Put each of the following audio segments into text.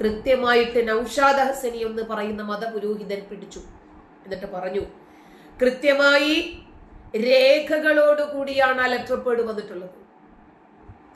കൃത്യമായിട്ട് നൗഷാദ ഹസനി എന്ന് പറയുന്ന മതപുരോഹിതൻ പിടിച്ചു. എന്നിട്ട് പറഞ്ഞു കൃത്യമായി രേഖകളോടുകൂടിയാണ് ആ ലെറ്റർ പേഡ് വന്നിട്ടുള്ളത്.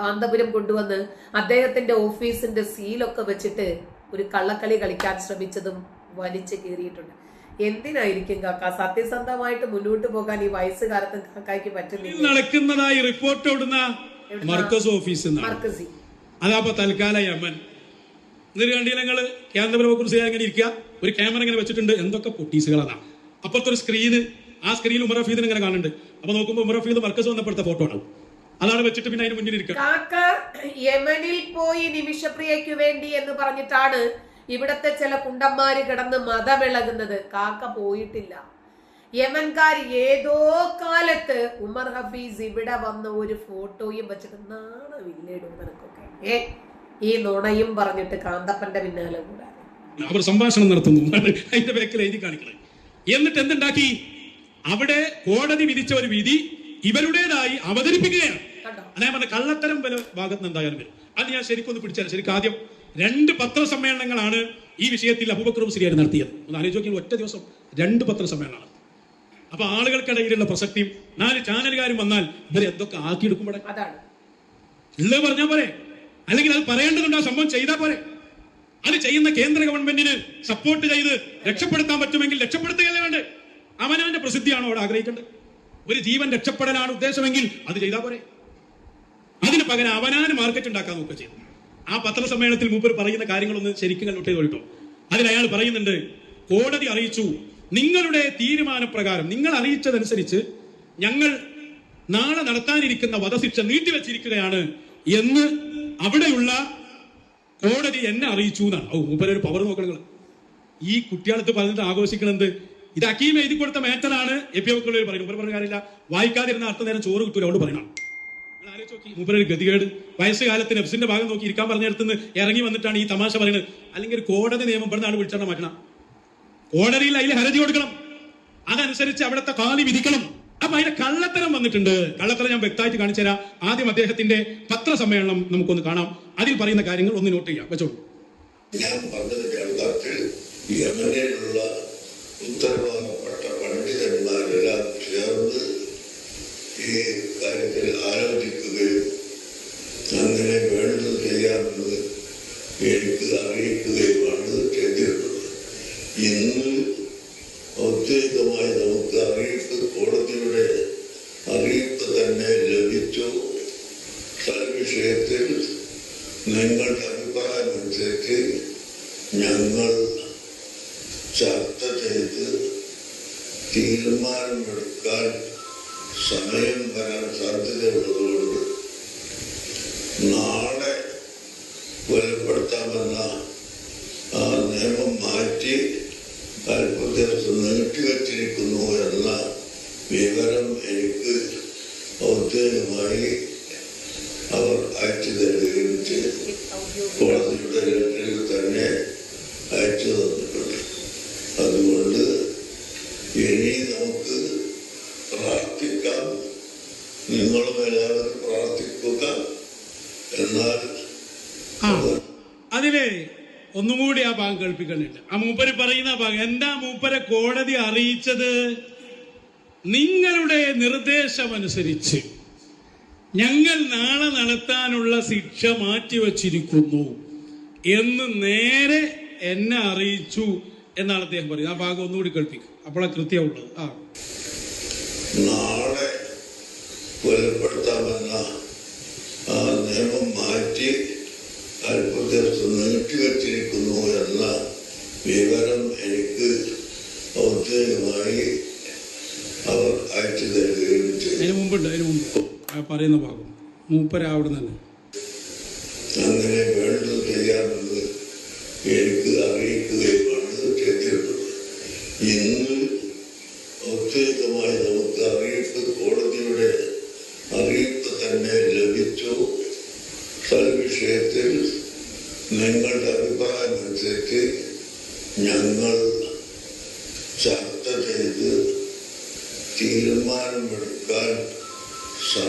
കാന്തപുരം കൊണ്ടുവന്ന് അദ്ദേഹത്തിന്റെ ഓഫീസിന്റെ സീലൊക്കെ വെച്ചിട്ട് ഒരു കള്ളക്കളി കളിക്കാൻ ശ്രമിച്ചതും വലിച്ചു കീറിയിട്ടുണ്ട്. എന്തിനായിരിക്കും കാക്ക? സത്യസന്ധമായിട്ട് മുന്നോട്ട് പോകാൻ ഈ വയസ്സുകാലത്ത് കാക്കായ്ക്ക് പറ്റുന്നില്ല. നടക്കുന്നതായി റിപ്പോർട്ട് മർക്കസ് ഓഫീസ് മാർക്കസി. അതാപ്പോ തൽക്കാല യമൻ. എന്നിട്ട് കണ്ടില്ല നിങ്ങൾ? കേന്ദ്രപുരം കുറിച്ച് ഇങ്ങനെ ഇരിക്കുക. ഒരു ക്യാമറ ഇങ്ങനെ വെച്ചിട്ടുണ്ട്. എന്തൊക്കെ പൊട്ടീസുകളാണ്. അപ്പുറത്തൊരു സ്ക്രീന് ആ സ്ക്രീനിൽ ഉമർ ഹഫീദിനെ ഇങ്ങനെ കാണുന്നുണ്ട്. അപ്പൊ നോക്കുമ്പോൾ ഉമർ ഹഫീദ് മർക്കസ് വന്നപ്പോഴത്തെ ഫോട്ടോ ആണ്. അതാണ് വെച്ചിട്ട് പിന്നെ അതിന് മുന്നിൽ കാക്ക യമനിൽ പോയി നിമിഷപ്രിയയ്ക്ക് വേണ്ടി എന്ന് പറഞ്ഞിട്ടാണ് ഇവിടത്തെ ചില കുണ്ടന്മാര് കിടന്ന് മതമിളകുന്നത്. കാക്ക പോയിട്ടില്ല. യമൻകാർ ഏതോ കാലത്ത് ഉമർ ഹഫീസ് ഇവിടെ വന്ന ഒരു ഫോട്ടോയും വെച്ചിട്ട് നാണമില്ലേടും നിനക്കൊക്കെ ഏ ഈ നുണയും പറഞ്ഞിട്ട് കാന്തപ്പന്റെ പിന്നാലെ അവർ സംഭാഷണം നടത്തുന്നു. അതിന്റെ ബാക്കിൽ എഴുതി കാണിക്കണം. എന്നിട്ട് എന്തുണ്ടാക്കി? അവിടെ കോടതി വിധിച്ച ഒരു വിധി ഇവരുടേതായി അവതരിപ്പിക്കുകയാണ്. കണ്ടോ? അതേ പറഞ്ഞ കള്ളത്തരം വല്ല ഭാഗത്ത് നിന്ന് എന്തായാലും വരും. അത് ഞാൻ ശരിക്കൊന്ന് പിടിച്ചാൽ ശരിക്കും ആദ്യം രണ്ട് പത്രസമ്മേളനങ്ങളാണ് ഈ വിഷയത്തിൽ അബൂബക്കറും ശരിയായി നടത്തിയത്. ഒന്ന് ആലോചിക്കുന്നത് ഒറ്റ ദിവസം രണ്ട് പത്രസമ്മേളനമാണ്. അപ്പൊ ആളുകൾക്കിടയിലുള്ള പ്രസക്തിയും നാല് ചാനലുകാരും വന്നാൽ ഇവരെ എന്തൊക്കെ ആക്കിയെടുക്കുമ്പോഴേ ഉള്ളത് പറഞ്ഞാൽ പോരെ. അല്ലെങ്കിൽ അത് പറയേണ്ടതുണ്ട് ആ സംഭവം ചെയ്താൽ പോരെ. അത് ചെയ്യുന്ന കേന്ദ്ര ഗവൺമെന്റിന് സപ്പോർട്ട് ചെയ്ത് രക്ഷപ്പെടുത്താൻ പറ്റുമെങ്കിൽ രക്ഷപ്പെടുത്തുകയല്ലേ വേണ്ടേ? അവനവന്റെ പ്രസിദ്ധിയാണോ അവിടെ ആഗ്രഹിക്കേണ്ടത്? ഒരു ജീവൻ രക്ഷപ്പെടലാണ് ഉദ്ദേശമെങ്കിൽ അത് ചെയ്താൽ പോരെ. അതിന് പകരം അവനാന് മാർക്കറ്റ് ഉണ്ടാക്കാൻ നോക്കുക ചെയ്തു. ആ പത്രസമ്മേളനത്തിൽ മൂപ്പർ പറയുന്ന കാര്യങ്ങളൊന്ന് ശരിക്കും കണ്ടോട്ടേ കേട്ടോ. അതിൽ അയാൾ പറയുന്നുണ്ട് കോടതി അറിയിച്ചു നിങ്ങളുടെ തീരുമാനപ്രകാരം നിങ്ങൾ അറിയിച്ചതനുസരിച്ച് ഞങ്ങൾ നാളെ നടത്താനിരിക്കുന്ന വധശിക്ഷ നീട്ടിവെച്ചിരിക്കുകയാണ് എന്ന് അവിടെയുള്ള കോടതി എന്നെ അറിയിച്ചു എന്നാണ്. ഓ മൂപ്പര് ഒരു പവർ നോക്കണങ്ങൾ ഈ കുട്ടികളെടുത്ത് പറഞ്ഞിട്ട് ആഘോഷിക്കണത് ഇത് അക്കീം എഴുതി കൊടുത്ത മാറ്ററാണ് എ പി ഒക്കുള്ളവർ പറയുന്നത് മൂപ്പർ പറഞ്ഞ വായിക്കാതിരുന്ന അർത്ഥം നേരം ചോറ് കിട്ടൂല അവിടെ പറയണം. മൂപ്പരൊരു ഗതികേട്. വയസ്സുകാലത്ത് നെഫ്സിന്റെ ഭാഗം നോക്കി ഇരിക്കാൻ പറഞ്ഞിടത്തുനിന്ന് ഇറങ്ങി വന്നിട്ടാണ് ഈ തമാശ പറയുന്നത്. അല്ലെങ്കിൽ കോടതി നിയമം ഇവിടുന്നാണ് വിളിച്ചാണ് മാറ്റണം. കോടതിയിൽ അതിൽ ഹരജി കൊടുക്കണം. അതനുസരിച്ച് അവിടുത്തെ കാലി വിധിക്കണം. അപ്പൊ അതിന്റെ കള്ളത്തരം വന്നിട്ടുണ്ട്. കള്ളത്തരം ഞാൻ വ്യക്തമായിട്ട് കാണിച്ചു തരാം. ആദ്യം അദ്ദേഹത്തിന്റെ പത്രസമ്മേളനം നമുക്കൊന്ന് കാണാം. അതിൽ പറയുന്ന കാര്യങ്ങൾ ഒന്ന് നോട്ട് ചെയ്യാം. വെച്ചോളൂ. ഞാൻ ഈ കാര്യത്തിൽ ആലോചിക്കുകയും അങ്ങനെ വേണ്ടത് ചെയ്യാമെന്ന് എനിക്ക് അറിയിക്കുകയുമാണ് ചെയ്തിട്ടുള്ളത് ഇന്ന് ഔദ്യോഗികമായി നമുക്ക് അറിയിപ്പ് കോടതിയുടെ അറിയിപ്പ് തന്നെ ലഭിച്ചു വിഷയത്തിൽ നിങ്ങളുടെ അഭിപ്രായം അനുസരിച്ച് ഞങ്ങൾ ചർച്ച ചെയ്ത് തീരുമാനമെടുക്കാൻ സമയം വരാൻ സാധ്യതയുള്ളതുകൊണ്ട് നാളെ കൊലപ്പെടുത്താമെന്ന ആ നിയമം മാറ്റി അല്പദിവസം നീട്ടിവച്ചിരിക്കുന്നു എന്ന വിവരം എനിക്ക് ഔദ്യോഗികമായി അവർ അയച്ചു തരികയും ചെയ്തു. കോടതിയുടെ തന്നെ അയച്ചു തന്നിട്ടുണ്ട്. അതുകൊണ്ട് ഇനി നമുക്ക് പ്രാർത്ഥിക്കാം. നിങ്ങളും എല്ലാവരും പ്രാർത്ഥിക്കുക. എന്നാൽ അതിലെ ഒന്നും കൂടി ആ ഭാഗം കേൾപ്പിക്കുന്നുണ്ട് ആ മൂപ്പര് പറയുന്ന ഭാഗം എന്താ മൂപ്പരെ കോടതി അറിയിച്ചത്? നിങ്ങളുടെ നിർദ്ദേശമനുസരിച്ച് ഞങ്ങൾ നാളെ നടത്താനുള്ള ശിക്ഷ മാറ്റിവച്ചിരിക്കുന്നു. എന്ന് നേരെ എന്നെ അറിയിച്ചു എന്നാണ് അദ്ദേഹം പറയുന്നത്. ആ ഭാഗം ഒന്നുകൂടി കേൾപ്പിക്കും. അപ്പോഴാ കൃത്യമുള്ളത് ആ. നാളെ കൊലപ്പെടുത്താമെന്ന ആ നിയമം മാറ്റി അല്പദേശത്ത് നീട്ടി നീട്ടിവച്ചിരിക്കുന്നു എന്ന വിവരം എനിക്ക് ഔദ്യോഗികമായി അവർ അയച്ചു തരികയും ചെയ്തു. അതിന് മുമ്പുണ്ട് അതിന് മുമ്പ്. പറയുന്ന ഭാഗം. മൂപ്പരാവിടെ തന്നെ. അങ്ങനെ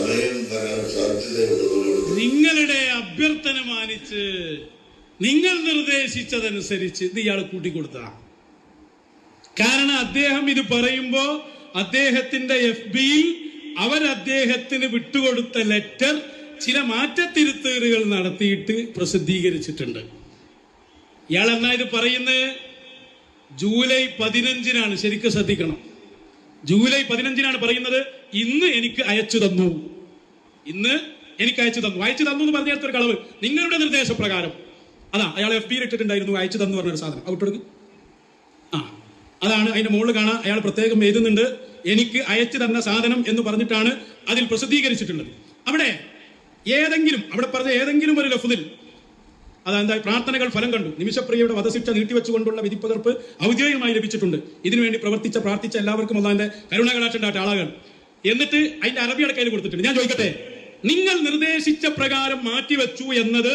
സമയം വരാൻ നിങ്ങളുടെ അഭ്യർത്ഥന മാനിച്ച് നിങ്ങൾ നിർദ്ദേശിച്ചതനുസരിച്ച് ഇത് ഇയാൾ കൂട്ടിക്കൊടുത്ത. കാരണം അദ്ദേഹം ഇത് പറയുമ്പോ അദ്ദേഹത്തിന്റെ എഫ് ബിയിൽ അവർ അദ്ദേഹത്തിന് വിട്ടുകൊടുത്ത ലെറ്റർ ചില മാറ്റത്തിരുത്തലുകൾ നടത്തിയിട്ട് പ്രസിദ്ധീകരിച്ചിട്ടുണ്ട്. ഇയാൾ എന്നാ ഇത് പറയുന്നത് ജൂലൈ പതിനഞ്ചിനാണ് ശരിക്കും ശ്രദ്ധിക്കണം. ജൂലൈ പതിനഞ്ചിനാണ് പറയുന്നത് ഇന്ന് എനിക്ക് അയച്ചു തന്നു. ഇന്ന് എനിക്ക് അയച്ചു തന്നു. അയച്ചു തന്നു എന്ന് പറഞ്ഞ ഒരു കളവ്. നിങ്ങളുടെ നിർദ്ദേശപ്രകാരം. അതാ അയാൾ എഫ് ബിയിൽ ഇട്ടിട്ടുണ്ടായിരുന്നു അയച്ചു തന്നു പറഞ്ഞൊരു സാധനം. ഔട്ടെടുക്ക് ആ അതാണ് അതിന്റെ മുകളിൽ കാണാൻ അയാൾ പ്രത്യേകം എഴുതുന്നുണ്ട്. എനിക്ക് അയച്ചു തന്ന സാധനം എന്ന് പറഞ്ഞിട്ടാണ് അതിൽ പ്രസിദ്ധീകരിച്ചിട്ടുള്ളത്. അവിടെ ഏതെങ്കിലും അവിടെ പറഞ്ഞ ഏതെങ്കിലും ഒരു ലഫുദിൽ അതെന്താ പ്രാർത്ഥനകൾ ഫലം കണ്ടു. നിമിഷപ്രിയയുടെ വധശിക്ഷ നീട്ടിവെച്ചുകൊണ്ടുള്ള വിധിപ്പകർപ്പ് ഔദ്യോഗികമായി ലഭിച്ചിട്ടുണ്ട്. ഇതിനുവേണ്ടി പ്രവർത്തിച്ച പ്രാർത്ഥിച്ച എല്ലാവർക്കും അള്ളാന്റെ കരുണകടാക്ഷണ്ടാട്ട ആളാകൾ എന്നിട്ട് അതിന്റെ അറബിയുടെ കയ്യിൽ കൊടുത്തിട്ടുണ്ട്. ഞാൻ ചോദിക്കട്ടെ? നിങ്ങൾ നിർദ്ദേശിച്ച പ്രകാരം മാറ്റിവെച്ചു എന്നത്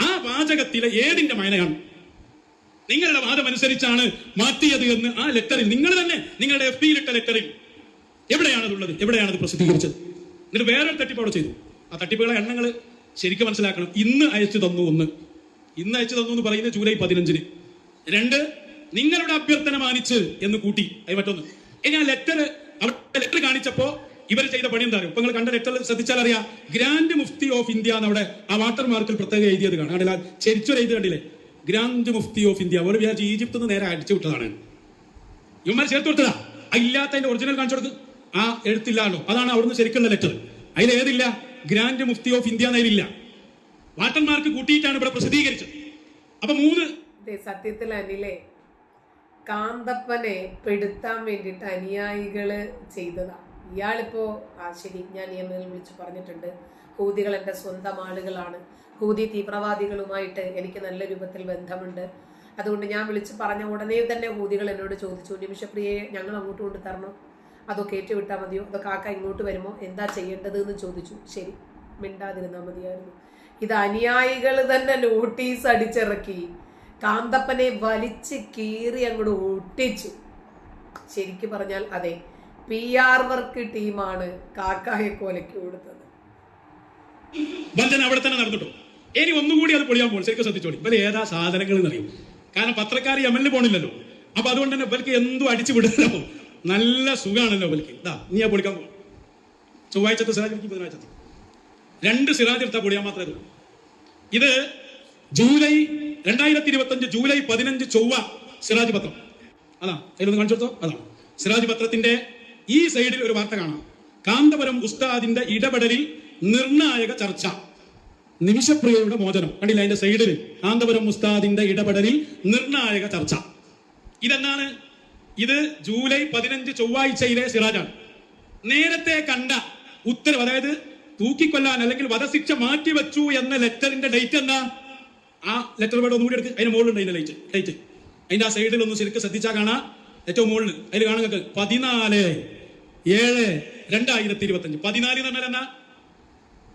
ആ വാചകത്തിലെ ഏതിന്റെ മായനയാണ് നിങ്ങളുടെ വാദം അനുസരിച്ചാണ് മാറ്റിയത് എന്ന് ആ ലെറ്ററിൽ നിങ്ങൾ തന്നെ നിങ്ങളുടെ എഫ് പിയിലിട്ട ലെറ്ററിൽ. എവിടെയാണതുള്ളത്? എവിടെയാണത് പ്രസിദ്ധീകരിച്ചത്? എന്നിട്ട് വേറൊരു തട്ടിപ്പ് അവിടെ ചെയ്തു. ആ തട്ടിപ്പുകളെ എണ്ണങ്ങൾ ശരിക്കും മനസ്സിലാക്കണം. ഇന്ന് അയച്ചു തന്നു ഒന്ന് ഇന്ന് അയച്ചു തന്നു എന്ന് പറയുന്നത് ജൂലൈ പതിനഞ്ചിന്. രണ്ട് നിങ്ങളുടെ അഭ്യർത്ഥന മാനിച്ച് എന്ന് കൂട്ടി. അത് മറ്റൊന്ന്. ഇനി ആ ലെറ്റർ അവിടെ ലെറ്റർ കാണിച്ചപ്പോ ഇവർ ചെയ്ത പണി എന്താ ഇപ്പൊ നിങ്ങൾ കണ്ട ലെറ്ററിൽ ശ്രദ്ധിച്ചാൽ അറിയാം. ഗ്രാൻഡ് മുഫ്തി ഓഫ് ഇന്ത്യ എന്ന് അവിടെ ആ വാട്ടർ മാർക്കിൽ പ്രത്യേകം എഴുതിയത് കാണാം. കണ്ടില്ല? ചെരിച്ചൊരു എഴുതി കണ്ടില്ലേ? ഗ്രാൻഡ് മുഫ്തി ഓഫ് ഇന്ത്യ അവർ വിചാരിച്ചു ഈജിപ്തിൽ നിന്ന് നേരെ അടിച്ചു വിട്ടതാണ്. ഇവന്മാർ ചേർത്ത് കൊടുത്തതാ. ഇല്ലാത്തതിന്റെ ഒറിജിനൽ കാണിച്ചു കൊടുക്ക്. ആ എഴുത്തില്ലാണോ അതാണ് അവിടുന്ന് ശരിക്കുള്ള ലെറ്റർ അതിൽ ഏതില്ല? ഗ്രാൻഡ് മുഫ്തി ഓഫ് ഇന്ത്യ എന്നതിലില്ല വാട്ടർമാർക്ക് കൂട്ടിയിട്ടാണ് ഇവിടെ പ്രസിദ്ധീകരിച്ചത്. അപ്പൊ മൂന്ന് സത്യത്തിൽ അനിലെ കാന്തപ്പനെ പെടുത്താൻ വേണ്ടിയിട്ട് അനുയായികൾ ചെയ്തതാണ് ഇയാളിപ്പോൾ ആ ശരി ഞാൻ നിയമങ്ങളിൽ വിളിച്ച് പറഞ്ഞിട്ടുണ്ട്. ഹൂതികൾ എന്റെ സ്വന്തം ആളുകളാണ്. ഹൂതി തീവ്രവാദികളുമായിട്ട് എനിക്ക് നല്ല രൂപത്തിൽ ബന്ധമുണ്ട്. അതുകൊണ്ട് ഞാൻ വിളിച്ച് പറഞ്ഞ ഉടനെ തന്നെ ഹൂതികൾ എന്നോട് ചോദിച്ചു നിമിഷപ്രിയെ ഞങ്ങൾ അങ്ങോട്ട് കൊണ്ട് തരണം? അതൊക്കെ ഏറ്റുവിട്ടാൽ വിട്ടാൽ മതിയോ? അതോ കാക്ക ഇങ്ങോട്ട് വരുമോ? എന്താ ചെയ്യേണ്ടത് എന്ന് ചോദിച്ചു. ശരി മിണ്ടാതിരുന്നാൽ മതിയായിരുന്നു. ഇത് അനുയായികൾ തന്നെ നോട്ടീസ് അടിച്ചിറക്കി. കാന്തപ്പനെ വലിച്ച് കീറി അങ്ങോട്ട് ഒട്ടിച്ചു. ശരിക്കും പറഞ്ഞാൽ അതെ പി ആർ വർക്ക് ടീമാണ് കാക്കായെ കൊലയ്ക്ക് കൊടുത്തത്. ബന്ധനം അവിടെ തന്നെ നടന്നിട്ടു. ഇനി ഒന്നുകൂടി അത് പൊളിയാൻ പോകും. ശരിക്കും ശ്രദ്ധിച്ചോളി. ഇവർ ഏതാ സാധനങ്ങൾ എന്നറിയും. കാരണം പത്രക്കാർ യമനിൽ പോണില്ലല്ലോ. അപ്പൊ അതുകൊണ്ട് തന്നെ ഇവർക്ക് എന്തും അടിച്ചു വിടുന്നല്ലോ. നല്ല സുഖാണല്ലോ ഇവർക്ക്. ഇതാ നീ ആ പൊളിക്കാൻ പോകും. ചൊവ്വാഴ്ചത്തെ സിറാജ് ബുധനാഴ്ചത്തെ രണ്ട് സിറാജ് എടുത്താൽ പൊളിയാൻ മാത്രമേ ഇത് ജൂലൈ രണ്ടായിരത്തി ഇരുപത്തി അഞ്ച് ജൂലൈ പതിനഞ്ച് ചൊവ്വ സിറാജ് പത്രം. അതാ അതിലൊന്ന് കാണിച്ചു അതാ. സിറാജ് പത്രത്തിന്റെ ഈ സൈഡിൽ ഒരു വാർത്ത കാണാം. കാന്തപുരം ഉസ്താദിന്റെ ഇടപെടലിൽ നിർണായക ചർച്ച. നിമിഷപ്രിയയുടെ മോചനം. കണ്ടില്ല അതിന്റെ സൈഡിൽ? കാന്തപുരം ഉസ്താദിന്റെ ഇടപെടലിൽ നിർണായക ചർച്ച. ഇതെന്താണ്? ഇത് ജൂലൈ പതിനഞ്ച് ചൊവ്വാഴ്ചയിലെ സിറാജാണ്. നേരത്തെ കണ്ട ഉത്തരവ് അതായത് തൂക്കിക്കൊല്ലാൻ അല്ലെങ്കിൽ വധശിക്ഷ മാറ്റിവെച്ചു എന്ന ലെറ്ററിന്റെ ഡേറ്റ് എന്താ? ആ ലെറ്റർ വേർഡ് ഒന്നുകൂടി എടുക്ക്. അതിന്റെ മുകളിലുണ്ട് അതിന്റെ ലൈറ്റ് ലൈറ്റ് അതിന്റെ ആ സൈഡിൽ ഒന്ന് ശരിക്കും ശ്രദ്ധിച്ചാൽ കാണാം. ഏറ്റവും മുകളിൽ. അതിൽ നിങ്ങൾക്ക്. പതിനാല് ഏഴ് രണ്ടായിരത്തി ഇരുപത്തി അഞ്ച് പതിനാല് എന്ന് പറഞ്ഞാൽ എന്നാ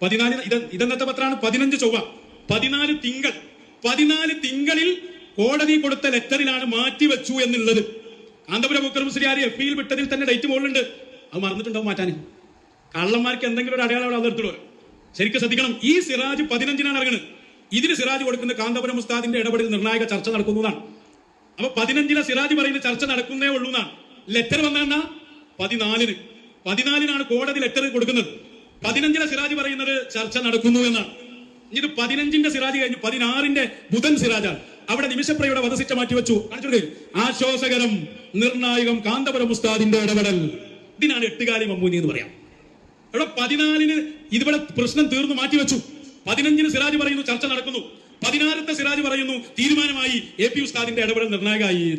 പതിനാല് ഇത് ഇതെന്നത്തെ പത്രമാണ്? പതിനഞ്ച് ചൊവ്വ. പതിനാല് തിങ്കൾ. പതിനാല് തിങ്കളിൽ കോടതി കൊടുത്ത ലെറ്ററിലാണ് മാറ്റിവെച്ചു എന്നുള്ളത്. കാന്തപുരം മുക്കർ മുസ്ലിയാരി എഫ് വിട്ടതിൽ തന്നെ ഡേറ്റ് മുകളിലുണ്ട്. അത് മറന്നിട്ടുണ്ടാവും മാറ്റാൻ കള്ളന്മാർക്ക് എന്തെങ്കിലും ഒരു അടയാളം അവിടെ അതെടുത്തുള്ളൂ ശരിക്കും ശ്രദ്ധിക്കണം. ഈ സിറാജ് പതിനഞ്ചിനാണ് ഇറങ്ങുന്നത്. ഇതിന് സിറാജ് കൊടുക്കുന്ന കാന്തപുരം ഉസ്താദിന്റെ ഇടപെടൽ നിർണായക ചർച്ച നടക്കുന്നതാണ്. അപ്പൊ പതിനഞ്ചിലെ സിറാജ് പറയുന്ന ചർച്ച നടക്കുന്നേ ഉള്ളൂ എന്നാണ്. ലെറ്റർ വന്ന പതിനാലിന്. പതിനാലിനാണ് കോടതി ലെറ്റർ കൊടുക്കുന്നത്. പതിനഞ്ചിലെ സിറാജ് പറയുന്നത് ചർച്ച നടക്കുന്നു എന്നാണ്. ഇത് പതിനഞ്ചിന്റെ സിറാജ് കഴിഞ്ഞു പതിനാറിന്റെ ബുധൻ സിറാജാണ്. അവിടെ നിമിഷപ്രയുടെ വധശിക്ഷ മാറ്റിവെച്ചു. വെച്ചു ആശ്വാസകരം നിർണായകം കാന്തപുരം ഉസ്താദിന്റെ ഇടപെടൽ. ഇതിനാണ് എട്ടുകാലി മമ്മൂനി എന്ന് പറയാം. ഇവിടെ പതിനാലിന് ഇതിവിടെ പ്രശ്നം തീർന്നു മാറ്റിവെച്ചു. പതിനഞ്ചിന് സിറാജ് പറയുന്നു ചർച്ച നടക്കുന്നു. പതിനാറത്തെ സിറാജ് പറയുന്നു തീരുമാനമായി എ പി ഉസ്താദിന്റെ ഇടപെടൽ നിർണായകമായി.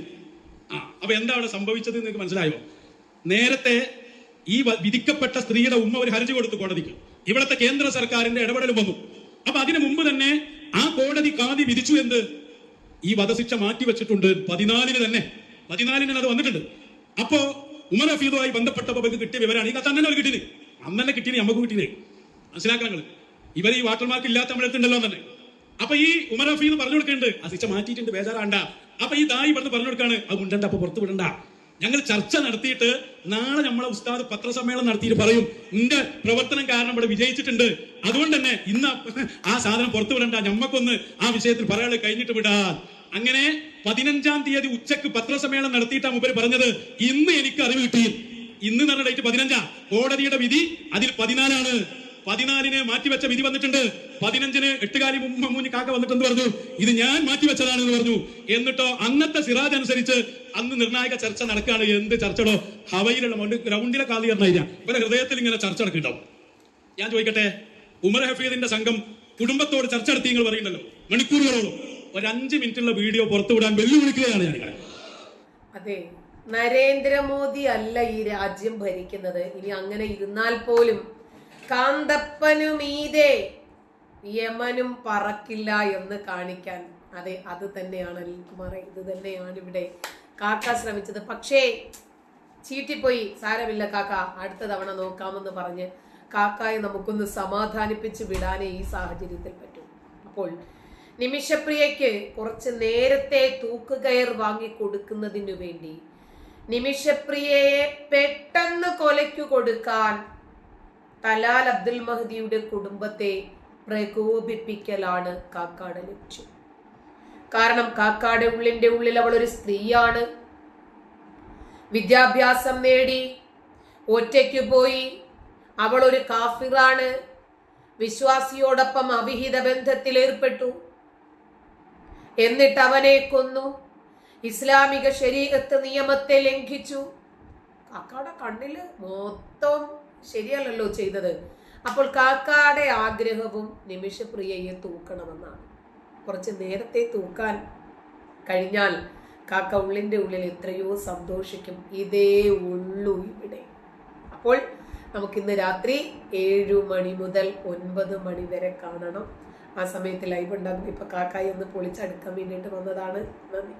ആ അപ്പൊ എന്താണ് സംഭവിച്ചത് നിങ്ങൾക്ക് മനസ്സിലായോ? നേരത്തെ ഈ വിധിക്കപ്പെട്ട സ്ത്രീയുടെ ഉമ്മ ഒരു ഹർജി കൊടുത്തു കോടതിക്ക്. ഇവിടത്തെ കേന്ദ്ര സർക്കാരിന്റെ ഇടപെടൽ വന്നു. അപ്പൊ അതിനു മുമ്പ് തന്നെ ആ കോടതി കാതി വിധിച്ചു എന്ത്? ഈ വധശിക്ഷ മാറ്റിവെച്ചിട്ടുണ്ട് പതിനാലിന് തന്നെ. പതിനാലിന് അത് വന്നിട്ടുണ്ട്. അപ്പോ ഉമർ ഹഫീദുമായി ബന്ധപ്പെട്ടപ്പോൾ കിട്ടിയ വിവരമാണ് ഈ കത്ത് അന്നെ കിട്ടിയത് അന്നെ കിട്ടിയത് നമുക്ക് കിട്ടിയത് മനസ്സിലാക്കണം നിങ്ങൾ ഇവർ ഈ വാട്ടർമാർക്ക് ഇല്ലാത്ത നമ്മളെടുത്തുണ്ടല്ലോ തന്നെ അപ്പൊ ഈ ഉമർ എന്ന് പറഞ്ഞു കൊടുക്കുന്നുണ്ട്. അസിച്ച മാറ്റിയിട്ടുണ്ട് ബേജാറാണ്ട. അപ്പൊ ഈ ദായി പറഞ്ഞ് പറഞ്ഞു കൊടുക്കാണ് അത് ഉണ്ടണ്ട അപ്പൊ പുറത്തു വിടണ്ട. ഞങ്ങൾ ചർച്ച നടത്തിയിട്ട് നാളെ നമ്മളെ ഉസ്താദ് പത്രസമ്മേളനം നടത്തിയിട്ട് പറയും നിന്റെ പ്രവർത്തനം കാരണം ഇവിടെ വിജയിച്ചിട്ടുണ്ട്. അതുകൊണ്ട് തന്നെ ഇന്ന് ആ സാധനം പുറത്തു വിടണ്ട ഞമ്മക്കൊന്ന് ആ വിഷയത്തിൽ പറയാതെ കഴിഞ്ഞിട്ട് വിടാ അങ്ങനെ പതിനഞ്ചാം തീയതി ഉച്ചയ്ക്ക് പത്രസമ്മേളനം നടത്തിയിട്ടാണ് മുമ്പ് പറഞ്ഞത് ഇന്ന് എനിക്ക് അറിവ് കിട്ടി. ഇന്ന് നടന്ന ഡേറ്റ് പതിനഞ്ചാ. കോടതിയുടെ വിധി അതിൽ പതിനാലാണ്. പതിനാലിന് മാറ്റിവെച്ച വിധി വന്നിട്ടുണ്ട്. പതിനഞ്ചിന് എട്ടുകാലി മൂന്ന് കാക്ക വന്നിട്ടെന്ന് പറഞ്ഞു? ഇത് ഞാൻ മാറ്റിവെച്ചതാണ് എന്ന് പറഞ്ഞു. എന്നിട്ടോ അന്നത്തെ സിറാജ് അനുസരിച്ച് അന്ന് നിർണായക ചർച്ച നടക്കുകയാണ് എന്ത് ചർച്ചടോ? ഹവയിലുള്ള ഗ്രൗണ്ടിലെ കാലിയറിനായില്ല ഇവരെ ഹൃദയത്തിൽ ഇങ്ങനെ ചർച്ച നടക്കുന്നുണ്ടാവും. ഞാൻ ചോദിക്കട്ടെ? ഉമർ ഹഫീദിന്റെ സംഘം കുടുംബത്തോട് ചർച്ച നടത്തി നിങ്ങൾ പറയുന്നുണ്ടല്ലോ. മണിക്കൂറുകളോളം. ഒരു അഞ്ച് മിനിറ്റുള്ള വീഡിയോ പുറത്തുവിടാൻ വെല്ലുവിളിക്കുകയാണ് ഞാൻ അതെ. നരേന്ദ്രമോദി അല്ല ഈ രാജ്യം ഭരിക്കുന്നത്. ഇനി അങ്ങനെ ഇരുന്നാൽ പോലും കാന്തപ്പനുമീതെ യമനും പറക്കില്ല എന്ന് കാണിക്കാൻ. അതെ അത് തന്നെയാണ് അനിൽകുമാറെ ഇത് തന്നെയാണ് ഇവിടെ. കാക്ക ശ്രമിച്ചത്. പക്ഷേ ചീറ്റിപ്പോയി. സാരമില്ല കാക്ക അടുത്ത തവണ നോക്കാമെന്ന് പറഞ്ഞ് കാക്കായെ നമുക്കൊന്ന് സമാധാനിപ്പിച്ച് വിടാനേ ഈ സാഹചര്യത്തിൽ പറ്റും. അപ്പോൾ നിമിഷപ്രിയയ്ക്ക് കുറച്ച് നേരത്തെ തൂക്കുകയർ വാങ്ങി കൊടുക്കുന്നതിനു വേണ്ടി നിമിഷപ്രിയയെ പെട്ടെന്ന് കൊലയ്ക്കു കൊടുക്കാൻ തലാൽ അബ്ദുൽ മഹദിയുടെ കുടുംബത്തെ പ്രകോപിപ്പിക്കലാണ് കാക്കാട് ലക്ഷ്യം. കാരണം കാക്കാട് ഉള്ളിന്റെ ഉള്ളിൽ അവൾ ഒരു സ്ത്രീയാണ്. വിദ്യാഭ്യാസം നേടി ഒറ്റയ്ക്ക് പോയി അവൾ ഒരു കാഫിറാണ്. വിശ്വാസിയോടൊപ്പം അവിഹിത ബന്ധത്തിൽ ഏർപ്പെട്ടു. എന്നിട്ട് അവനെ കൊന്നു. ഇസ്ലാമിക ശരീരത്ത് നിയമത്തെ ലംഘിച്ചു. കാക്കാട കണ്ണിൽ മൊത്തം ശരിയല്ലല്ലോ ചെയ്തത്. അപ്പോൾ കാക്കാടെ ആഗ്രഹവും നിമിഷപ്രിയയെ തൂക്കണമെന്നാണ്. കുറച്ച് നേരത്തെ തൂക്കാൻ കഴിഞ്ഞാൽ കാക്ക ഉള്ളിന്റെ ഉള്ളിൽ എത്രയോ സന്തോഷിക്കും. ഇതേ ഉള്ളൂ ഇവിടെ. അപ്പോൾ നമുക്കിന്ന് രാത്രി ഏഴു മണി മുതൽ ഒൻപത് മണി വരെ കാണണം. ആ സമയത്ത് ലൈവ് ഉണ്ടാകും. ഇപ്പം കാക്കായി ഒന്ന് പൊളിച്ചടുക്കാൻ വേണ്ടിയിട്ട് വന്നതാണ്. നന്ദി.